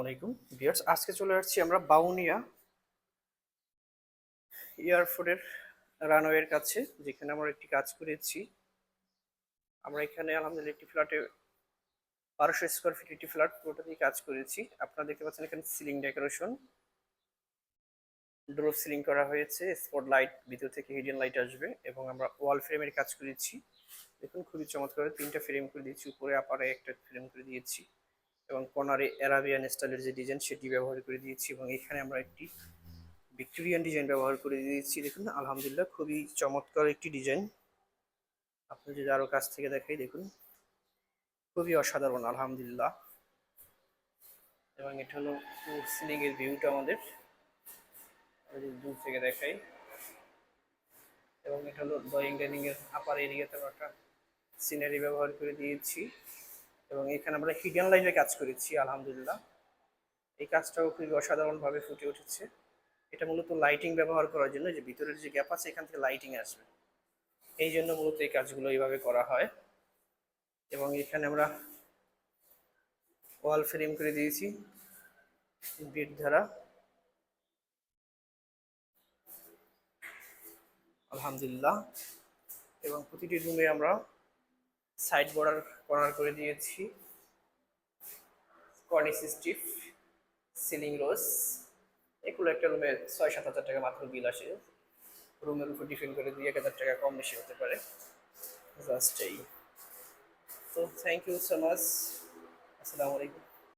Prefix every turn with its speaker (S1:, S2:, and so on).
S1: আসসালামু আলাইকুম, ভিউয়ার্স। আজকে চলে আসছি আমরা বাউনিয়া এয়ারপোর্টের রানওয়ের কাছে, যেখানে আমরা একটি কাজ করেছি। আমরা এখানে, আলহামদুলিল্লাহ, একটি ফ্ল্যাটে বারোশো স্কোয়ার ফিট একটি ফ্ল্যাট পুরোটাতেই কাজ করেছি। আপনারা দেখতে পাচ্ছেন এখানে সিলিং ডেকোরেশন ড্রোপ সিলিং করা হয়েছে স্পট লাইট ভিতর থেকে হিডেন লাইট আসবে এবং আমরা ওয়াল ফ্রেমের কাজ করেছি। দেখুন, খুবই চমৎকার তিনটা ফ্রেম করে দিয়েছি, উপরে আপারে একটা ফ্রেম করে দিয়েছি। এবং কর্নারে অ্যারাবিয়ান স্টাইলের যে ডিজাইন সেটি ব্যবহার করে দিয়েছি এবং এখানে আমরা একটি ভিক্টোরিয়ান ডিজাইন ব্যবহার করে দিয়েছি। দেখুন, আলহামদুলিল্লাহ খুবই চমৎকার একটি ডিজাইন। আপনি যদি আরও কাছ থেকে দেখাই, দেখুন, খুবই অসাধারণ, আলহামদুলিল্লাহ। এবং এটা হলো সিলিং এর ভিউটা আমাদের। দূর থেকে দেখাই, এবং এটা হলো ড্রয়িং ডাইনিং এর আপার এরিয়াতে একটা সিনারি ব্যবহার করে দিয়েছি। এবং এখানে আমরা হিডেন লাইনে কাজ করেছি, আলহামদুলিল্লাহ। এই কাজটাও খুবই অসাধারণভাবে ফুটে উঠেছে। এটা মূলত লাইটিং ব্যবহার করার জন্য, যে ভিতরের যে গ্যাপ আছে, এখান থেকে লাইটিং আসবে। এই জন্য মূলত এই কাজগুলো এইভাবে করা হয়। এবং এখানে আমরা ওয়াল ফ্রেম করে দিয়েছি বিট ধারা আলহামদুলিল্লাহ। এবং প্রতিটি রুমে আমরা সাইড বর্ডার কর্নার করে দিয়েছি। কর্নিস স্টিফ সিলিং রোজ এগুলো একটা রুমে ছয় সাত হাজার টাকা মাত্র বিল আসে। রুমের উপর ডিফেন্ড করে দুই এক হাজার টাকা কম বেশি হতে পারে। জাস্ট এই। তো থ্যাংক ইউ সো মাচ আসসালামু আলাইকুম।